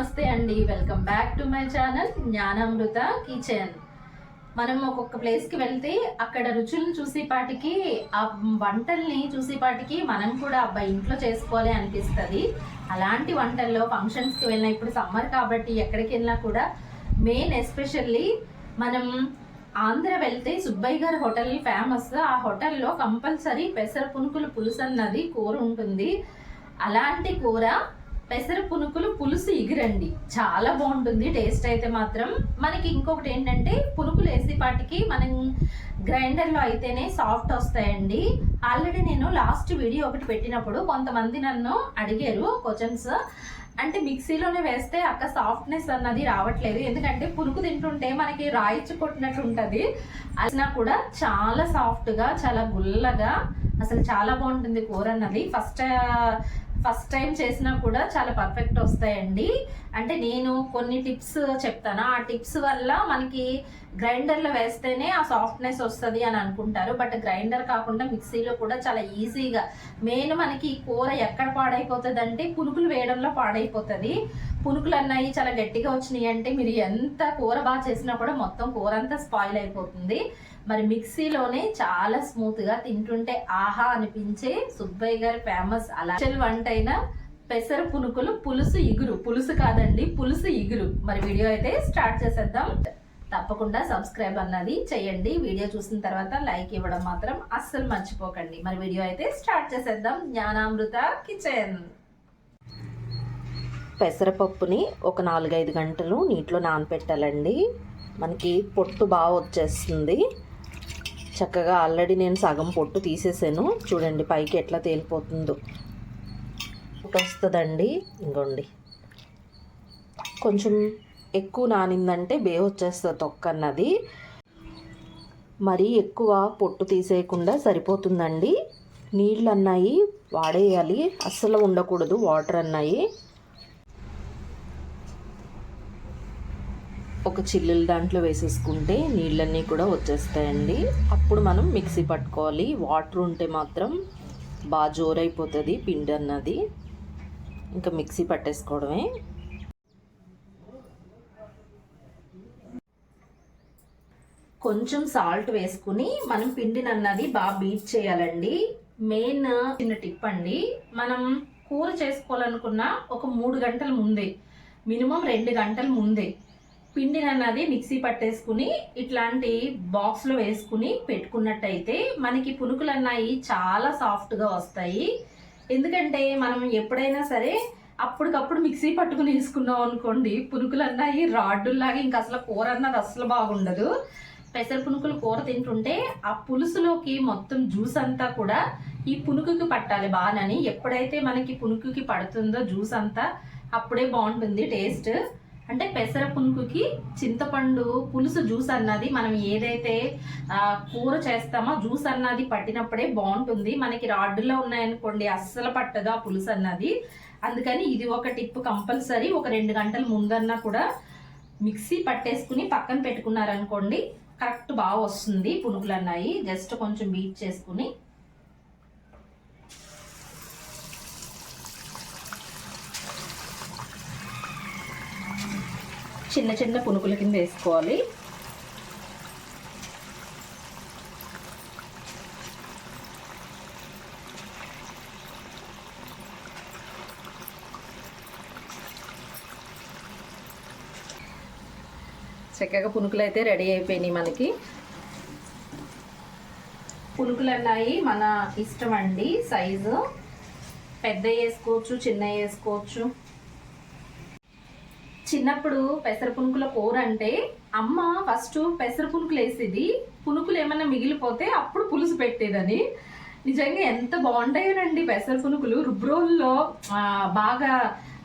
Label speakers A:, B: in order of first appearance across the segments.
A: నమస్తే అండి. Welcome back to my channel Gnanamrutha kitchen మనం ఒక్కొక్క ప్లేస్కి వెళ్తే అక్కడ రుచులను చూసేపాటికి ఆ వంటల్ని చూసేపాటికి మనం కూడా అబ్బాయి ఇంట్లో చేసుకోవాలి అనిపిస్తుంది. అలాంటి వంటల్లో ఫంక్షన్స్కి వెళ్ళినా ఇప్పుడు సమ్మర్ కాబట్టి ఎక్కడికి వెళ్ళినా కూడా మెయిన్ ఎస్పెషల్లీ మనం ఆంధ్ర వెళ్తే సుబ్బయ్య గారి హోటల్ ఫేమస్ ఆ హోటల్లో కంపల్సరీ పెసర పునుకులు పులుసు అన్నది కూర ఉంటుంది. అలాంటి కూర పెసర పునుకులు పులుసు ఎగిరండి చాలా బాగుంటుంది టేస్ట్ అయితే మాత్రం. మనకి ఇంకొకటి ఏంటంటే పునుకులు వేసేపాటికి మనం గ్రైండర్లో అయితేనే సాఫ్ట్ వస్తాయండి. ఆల్రెడీ నేను లాస్ట్ వీడియో ఒకటి పెట్టినప్పుడు కొంతమంది నన్ను అడిగారు క్వశ్చన్స్. అంటే మిక్సీలోనే వేస్తే అక్క సాఫ్ట్నెస్ అన్నది రావట్లేదు. ఎందుకంటే పురుగు తింటుంటే మనకి రాయిచ్చు కొట్టినట్టు ఉంటుంది. అసినా కూడా చాలా సాఫ్ట్గా చాలా గుల్లగా అసలు చాలా బాగుంటుంది కూర అన్నది. ఫస్ట్ ఫస్ట్ టైం చేసినా కూడా చాలా పర్ఫెక్ట్ వస్తాయండి. అంటే నేను కొన్ని టిప్స్ చెప్తాను. ఆ టిప్స్ వల్ల మనకి గ్రైండర్లో వేస్తేనే ఆ సాఫ్ట్నెస్ వస్తుంది అని అనుకుంటారు. బట్ గ్రైండర్ కాకుండా మిక్సీలో కూడా చాలా ఈజీగా. మెయిన్ మనకి ఈ కూర ఎక్కడ పాడైపోతుంది అంటే పునుకులు వేయడంలో పాడైపోతుంది. పునుకులు అన్నాయి చాలా గట్టిగా వచ్చినాయి అంటే మీరు ఎంత కూర బాగా చేసినా కూడా మొత్తం కూర అంతా స్పాయిల్ అయిపోతుంది. మరి మిక్సీలోనే చాలా స్మూత్గా తింటుంటే ఆహా అనిపించే సుబ్బయ్య గారి ఫేమస్ అలా వంట అయిన పెసర పునుకులు పులుసు ఇగురు. పులుసు కాదండి పులుసు ఇగురు. మరి వీడియో అయితే స్టార్ట్ చేసేద్దాం. తప్పకుండా సబ్స్క్రైబ్ అన్నది చేయండి వీడియో చూసిన తర్వాత లైక్ ఇవ్వడం మాత్రం అస్సలు మర్చిపోకండి. మరి వీడియో అయితే స్టార్ట్ చేసేద్దాం. జ్ఞానామృత కిచెన్.
B: పెసరపప్పుని ఒక నాలుగైదు గంటలు నీటిలో నానపెట్టాలండి. మనకి పొట్టు బాగా వచ్చేస్తుంది. చక్కగా ఆల్రెడీ నేను సగం పొట్టు తీసేసాను. చూడండి పైకి ఎట్లా తేలిపోతుందో. పొట్టు వస్తుందండి. ఇంకోండి. కొంచెం ఎక్కువ నానిందంటే బే వచ్చేస్తుంది తొక్క అన్నది మరీ ఎక్కువ పొట్టు తీసేయకుండా సరిపోతుందండి. నీళ్ళు అన్నాయి వాడేయాలి. అస్సలు ఉండకూడదు వాటర్ అన్నాయి ఒక చిల్లుల దాంట్లో వేసేసుకుంటే నీళ్ళన్నీ కూడా వచ్చేస్తాయండి. అప్పుడు మనం మిక్సీ పట్టుకోవాలి. వాటర్ ఉంటే మాత్రం బాగా జోరైపోతుంది పిండి అన్నది ఇంకా మిక్సీ పట్టేసుకోవడమే.
A: కొంచెం సాల్ట్ వేసుకుని మనం పిండిని అన్నది బాగా బీట్ చేయాలండి. మెయిన్ చిన్న టిప్ అండి. మనం కూర చేసుకోవాలనుకున్న ఒక మూడు గంటల ముందే మినిమం రెండు గంటల ముందే పిండిని అన్నది మిక్సీ పట్టేసుకుని ఇట్లాంటి బాక్స్లో వేసుకుని పెట్టుకున్నట్టయితే మనకి పునుకులు అన్నాయి చాలా సాఫ్ట్గా వస్తాయి. ఎందుకంటే మనం ఎప్పుడైనా సరే అప్పటికప్పుడు మిక్సీ పట్టుకుని వేసుకున్నాం అనుకోండి పునుకులు అన్నాయి రాడ్డుల్లాగా ఇంకా అసలు కూర అన్నది అసలు బాగుండదు. పెసర పునుకులు కూర తింటుంటే ఆ పులుసులోకి మొత్తం జ్యూస్ అంతా కూడా ఈ పునుకుకి పట్టాలి బాగానని. ఎప్పుడైతే మనకి పునుకుకి పడుతుందో జ్యూస్ అంతా అప్పుడే బాగుంటుంది టేస్ట్. అంటే పెసర పునుకుకి చింతపండు పులుసు జ్యూస్ అన్నది మనం ఏదైతే కూర చేస్తామో జ్యూస్ అన్నది పట్టినప్పుడే బాగుంటుంది. మనకి రాడ్డులో ఉన్నాయనుకోండి అస్సలు పట్టదు ఆ పులుసు అన్నది. అందుకని ఇది ఒక టిప్ కంపల్సరీ. ఒక రెండు గంటల ముందన్నా కూడా మిక్సీ పట్టేసుకుని పక్కన పెట్టుకున్నారనుకోండి కరెక్ట్ బాగా వస్తుంది. పునుకులు అన్నాయి జస్ట్ కొంచెం బీట్ చేసుకుని. చిన్న చిన్న పునుకుల కింద వేసుకోవాలి. చక్కగా పునుకులు అయితే రెడీ అయిపోయినాయి మనకి. పునుకులు అన్నాయి మన ఇష్టం అండి సైజు. పెద్ద వేసుకోవచ్చు చిన్న వేసుకోవచ్చు. చిన్నప్పుడు పెసర పునుకుల కూర అంటే అమ్మ ఫస్ట్ పెసర పునుకులు వేసేది. పునుకులు ఏమైనా మిగిలిపోతే అప్పుడు పులుసు పెట్టేదని. నిజంగా ఎంత బాగుంటాయోనండి పెసర పునుకులు. రుబ్రోల్లో బాగా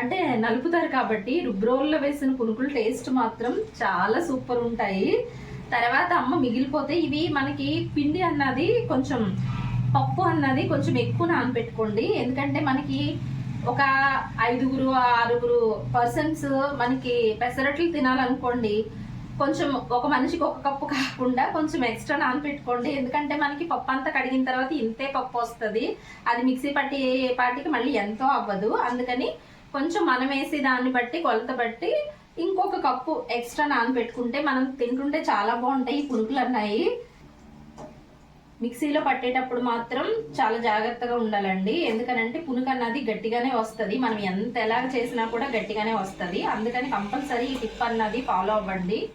A: అంటే నలుపుతారు కాబట్టి రుబ్రోల్లో వేసిన పునుకులు టేస్ట్ మాత్రం చాలా సూపర్ ఉంటాయి. తర్వాత అమ్మ మిగిలిపోతే ఇవి మనకి పిండి అన్నది కొంచెం పప్పు అన్నది కొంచెం ఎక్కువ నానబెట్టుకోండి. ఎందుకంటే మనకి ఒక ఐదుగురు ఆరుగురు పర్సన్స్ మనకి పెసరట్లు తినాలనుకోండి కొంచెం ఒక మనిషికి ఒక కప్పు కాకుండా కొంచెం ఎక్స్ట్రా నానపెట్టుకోండి ఎందుకంటే మనకి పప్పు అంతా కడిగిన తర్వాత ఇంతే పప్పు వస్తుంది. అది మిక్సీ పట్టి పాటికి మళ్ళీ ఎంతో అవ్వదు. అందుకని కొంచెం మనం వేసి దాన్ని బట్టి కొలత బట్టి ఇంకొక కప్పు ఎక్స్ట్రా నానబెట్టుకుంటే మనం తింటుంటే చాలా బాగుంటాయి. ఈ పునుకులు అన్నాయి. మిక్సీలో పట్టేటప్పుడు మాత్రం చాలా జాగ్రత్తగా ఉండాలండి. ఎందుకనంటే పునుక అన్నది గట్టిగానే వస్తుంది. మనం ఎంత ఎలా చేసినా కూడా గట్టిగానే వస్తుంది. అందుకని కంపల్సరీ ఈ టిప్ అన్నది ఫాలో అవ్వండి.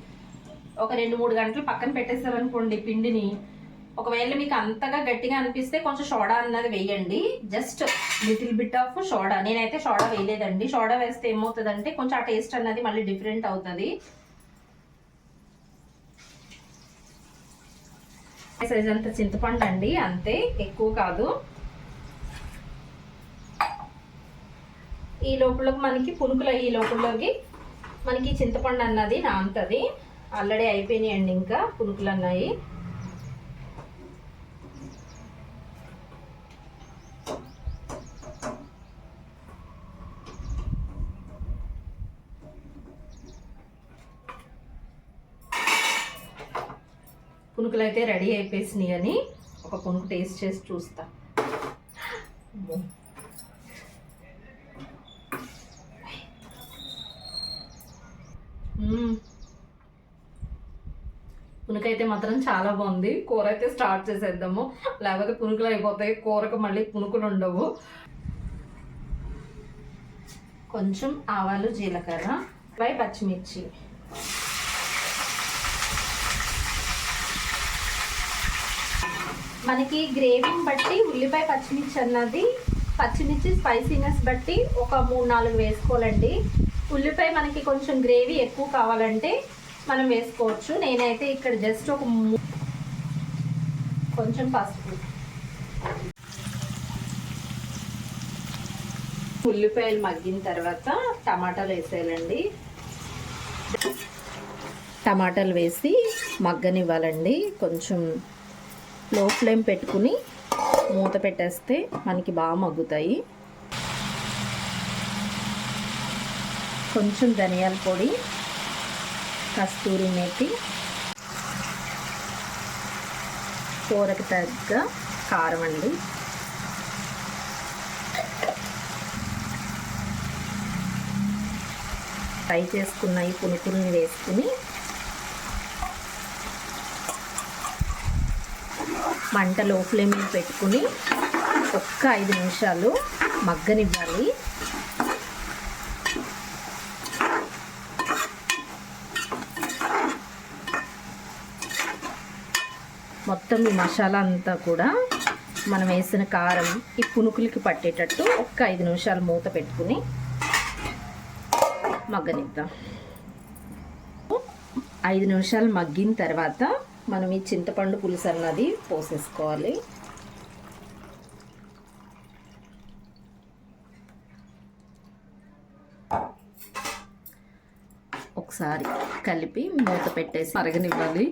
A: ఒక రెండు మూడు గంటలు పక్కన పెట్టేస్తారనుకోండి పిండిని ఒకవేళ మీకు అంతగా గట్టిగా అనిపిస్తే కొంచెం సోడా అన్నది వేయండి. Just little bit of soda. నేనైతే సోడా వేయలేదండి. సోడా వేస్తే ఏమవుతుందంటే కొంచెం ఆ టేస్ట్ అన్నది మళ్ళీ డిఫరెంట్ అవుతుంది. సైజ్ అంత చింతపండు అండి. అంతే. ఎక్కువ కాదు. ఈ లోపల మనకి పునుకులు ఈ లోపలలోకి మనకి చింతపండు అన్నది నాంతది ఆల్రెడీ అయిపోయినాయండి ఇంకా పునుకులు అన్నాయి. పునుకులు అయితే రెడీ అయిపోయినాయి అని ఒక పునుకు టేస్ట్ చేసి చూస్తా. పునుకైతే మాత్రం చాలా బాగుంది. కూర అయితే స్టార్ట్ చేసేద్దాము. లేకపోతే పునుకులు అయిపోతాయి. కూరకు మళ్ళీ పునుకులు ఉండవు. కొంచెం ఆవాలు జీలకర్ర పై పచ్చిమిర్చి. మనకి గ్రేవీని బట్టి ఉల్లిపాయ పచ్చిమిర్చి అన్నది పచ్చిమిర్చి స్పైసీనెస్ బట్టి ఒక మూడు నాలుగు వేసుకోవాలండి. ఉల్లిపాయ మనకి కొంచెం గ్రేవీ ఎక్కువ కావాలంటే మనం వేసుకోవచ్చు. నేనైతే ఇక్కడ జస్ట్ ఒక కొంచెం పసుపు. ఉల్లిపాయలు మగ్గిన తర్వాత టమాటాలు వేసేయాలండి. టమాటాలు వేసి మగ్గనివ్వాలండి. కొంచెం లో ఫ్లేమ్ పెట్టుకుని మూత పెట్టేస్తే మనకి బాగా మగ్గుతాయి. కొంచెం ధనియాల పొడి కస్తూరి మేతి కూరకు తగ్గ కారం అండి. ఫ్రై చేసుకున్న ఈ పునుకుల్ని వేసుకుని మంట లో ఫ్లేమ్ పెట్టుకుని ఒక్క ఐదు నిమిషాలు మగ్గనివ్వాలి. మొత్తం ఈ మసాలా అంతా కూడా మనం వేసిన కారం ఈ పునుకులకి పట్టేటట్టు ఒక్క ఐదు నిమిషాలు మూత పెట్టుకుని మగ్గనిద్దాం. ఐదు నిమిషాలు మగ్గిన తర్వాత మనం ఈ చింతపండు పులుసు అన్నది పోసేసుకోవాలి. ఒకసారి కలిపి మూత పెట్టేసి మరగనివ్వాలి.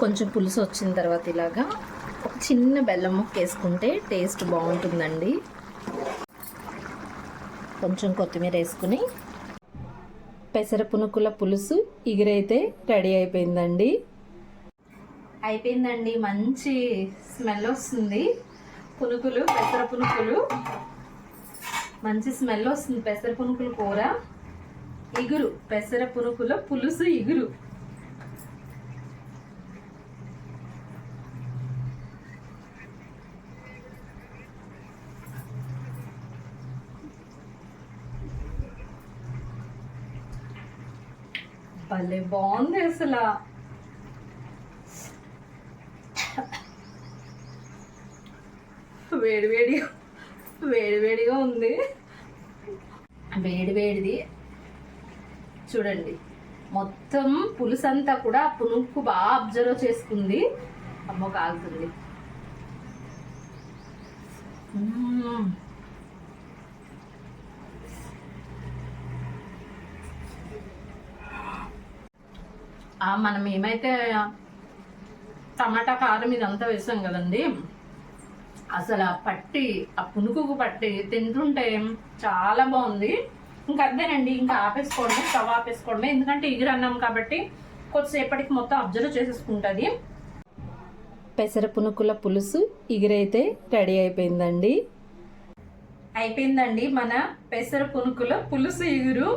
A: కొంచెం పులుసు వచ్చిన తర్వాత ఇలాగా చిన్న బెల్లం ముక్క వేసుకుంటే టేస్ట్ బాగుంటుందండి. కొంచెం కొత్తిమీర వేసుకుని పెసర పునుకుల పులుసు ఇగురైతే రెడీ అయిపోయిందండి. అయిపోయిందండి. మంచి స్మెల్ వస్తుంది. పునుకులు పెసర పునుకులు మంచి స్మెల్ వస్తుంది. పెసర పునుకుల కూర. ఇగురు పెసర పునుకుల పులుసు ఇగురు. భలే బాగుంది అసలు. వేడి వేడిగా వేడి వేడిగా ఉంది. వేడి వేడిది. చూడండి మొత్తం పులుసు అంతా కూడా పునుక్కు బాగా అబ్జర్వ్ చేసుకుంది అమ్మ కాలుతుంది. మనం ఏమైతే టమాటా కారం ఇదంతా వేసాం కదండి అసలు ఆ పట్టి ఆ పునుకుకు పట్టి తింటుంటే చాలా బాగుంది. ఇంకా అంతేనండి ఇంకా ఆపేసుకోవడమే స్టవ్ ఆపేసుకోవడమే. ఎందుకంటే ఎగురు అన్నాం కాబట్టి కొద్దిసేపటికి మొత్తం అబ్జర్వ్ చేసేసుకుంటుంది.
B: పెసర పునుకుల పులుసు ఎగిరైతే రెడీ అయిపోయిందండి.
A: అయిపోయిందండి మన పెసర పునుకుల పులుసు ఎగురు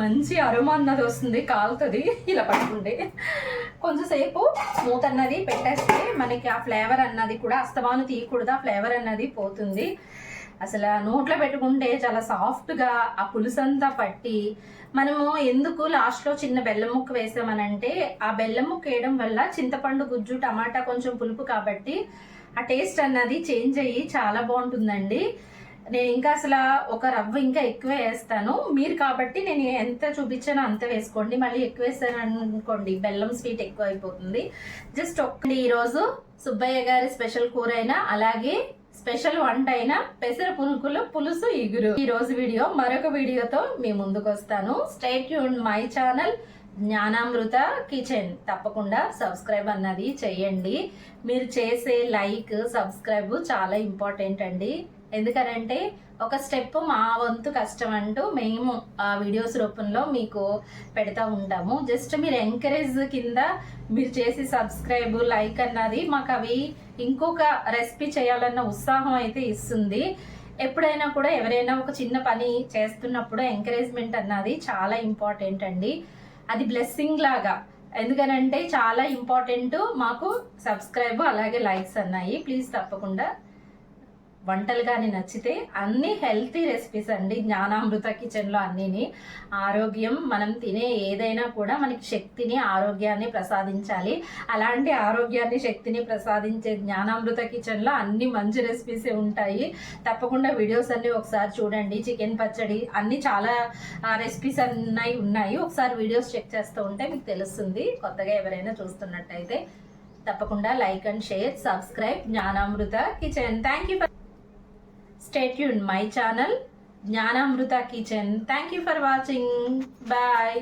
A: మంచి అరుమ అన్నది వస్తుంది కాలుతుంది ఇలా పట్టుకుంటే. కొంచెంసేపు స్మూత్ అన్నది పెట్టేస్తే మనకి ఆ ఫ్లేవర్ అన్నది కూడా అస్తమాను తీయకూడదు ఆ ఫ్లేవర్ అన్నది పోతుంది. అసలు ఆ నోట్లో పెట్టుకుంటే చాలా సాఫ్ట్గా ఆ పులుసంతా పట్టి మనము ఎందుకు లాస్ట్లో చిన్న బెల్లం ముక్క వేసామనంటే ఆ బెల్లం ముక్క వేయడం వల్ల చింతపండు గుజ్జు టమాటా కొంచెం పులుపు కాబట్టి ఆ టేస్ట్ అన్నది చేంజ్ అయ్యి చాలా బాగుంటుందండి. నేను ఇంకా అసలు ఒక రవ్వ ఇంకా ఎక్కువ వేస్తాను. మీరు కాబట్టి నేను ఎంత చూపించానో అంత వేసుకోండి. మళ్ళీ ఎక్కువ వేస్తాను అనుకోండి. బెల్లం స్వీట్ ఎక్కువ అయిపోతుంది. జస్ట్ ఒక్క ఈరోజు సుబ్బయ్య గారి స్పెషల్ కూర అయినా అలాగే స్పెషల్ వంట అయిన పెసర పునుకులు పులుసు ఇగురు. ఈ రోజు వీడియో మరొక వీడియోతో మీ ముందుకు వస్తాను. స్టేట్ యూన్ మై ఛానల్ జ్ఞానామృత కిచెన్. తప్పకుండా సబ్స్క్రైబ్ అన్నది చేయండి మీరు చేసే లైక్ సబ్స్క్రైబ్ చాలా ఇంపార్టెంట్ అండి. ఎందుకనంటే ఒక స్టెప్ మా వంతు కష్టం అంటూ మేము ఆ వీడియోస్ రూపంలో మీకు పెడతా ఉంటాము. జస్ట్ మీరు ఎంకరేజ్ కింద మీరు చేసి సబ్స్క్రైబ్ లైక్ అన్నది మాకు అవి ఇంకొక రెసిపీ చేయాలన్న ఉత్సాహం అయితే ఇస్తుంది. ఎప్పుడైనా కూడా ఎవరైనా ఒక చిన్న పని చేస్తున్నప్పుడు ఎంకరేజ్మెంట్ అన్నది చాలా ఇంపార్టెంట్ అండి. అది బ్లెస్సింగ్ లాగా. ఎందుకనంటే చాలా ఇంపార్టెంట్ మాకు సబ్స్క్రైబ్ అలాగే లైక్స్ అన్నాయి. ప్లీజ్ తప్పకుండా వంటలు కానీ నచ్చితే అన్ని హెల్తీ రెసిపీస్ అండి. జ్ఞానామృత కిచెన్లో అన్నీని. ఆరోగ్యం మనం తినే ఏదైనా కూడా మనకి శక్తిని ఆరోగ్యాన్ని ప్రసాదించాలి. అలాంటి ఆరోగ్యాన్ని శక్తిని ప్రసాదించే జ్ఞానామృత కిచెన్లో అన్ని మంచి రెసిపీసే ఉంటాయి. తప్పకుండా వీడియోస్ అన్నీ ఒకసారి చూడండి. చికెన్ పచ్చడి అన్ని చాలా రెసిపీస్ అన్నీ ఉన్నాయి. ఒకసారి వీడియోస్ చెక్ చేస్తూ ఉంటే మీకు తెలుస్తుంది. కొత్తగా ఎవరైనా చూస్తున్నట్టయితే తప్పకుండా like and share subscribe Gnanamrutha kitchen. Thank you stay Yoon my channel Gnanamrutha kitchen thank you for watching bye